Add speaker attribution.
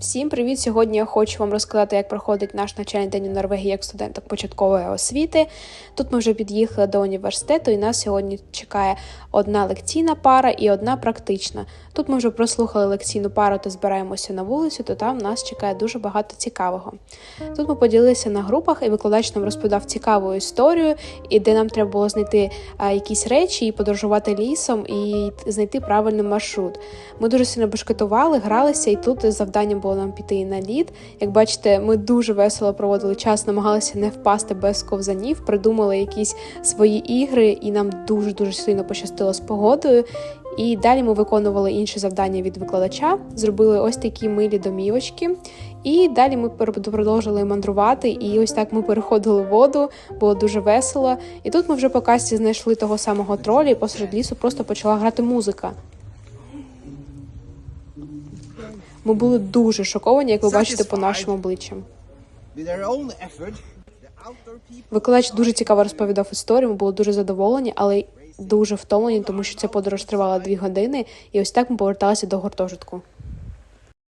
Speaker 1: Всім привіт! Сьогодні я хочу вам розказати, як проходить наш навчальний день у Норвегії як студенток початкової освіти. Тут ми вже під'їхали до університету, і нас сьогодні чекає одна лекційна пара і одна практична. Тут ми вже прослухали лекційну пару та збираємося на вулицю, то там нас чекає дуже багато цікавого. Тут ми поділилися на групах, і викладач нам розповідав цікаву історію, і де нам треба було знайти а, якісь речі і подорожувати лісом, і знайти правильний маршрут. Ми дуже сильно бешкетували, гралися, і тут завданням було нам піти на лід. Як бачите, ми дуже весело проводили час, намагалися не впасти без ковзанів, придумали якісь свої ігри, і нам дуже дуже сильно пощастило з погодою. І далі ми виконували інші завдання від викладача, зробили ось такі милі домівочки. І далі ми продовжили мандрувати, і ось так ми переходили в воду, було дуже весело. І тут ми вже по касті знайшли того самого троля, і посеред лісу просто почала грати музика. Ми були дуже шоковані, як ви бачите по нашим обличчям. Викладач дуже цікаво розповідав історію. Ми були дуже задоволені, але дуже втомлені, тому що ця подорож тривала дві години, і ось так ми поверталися до гуртожитку.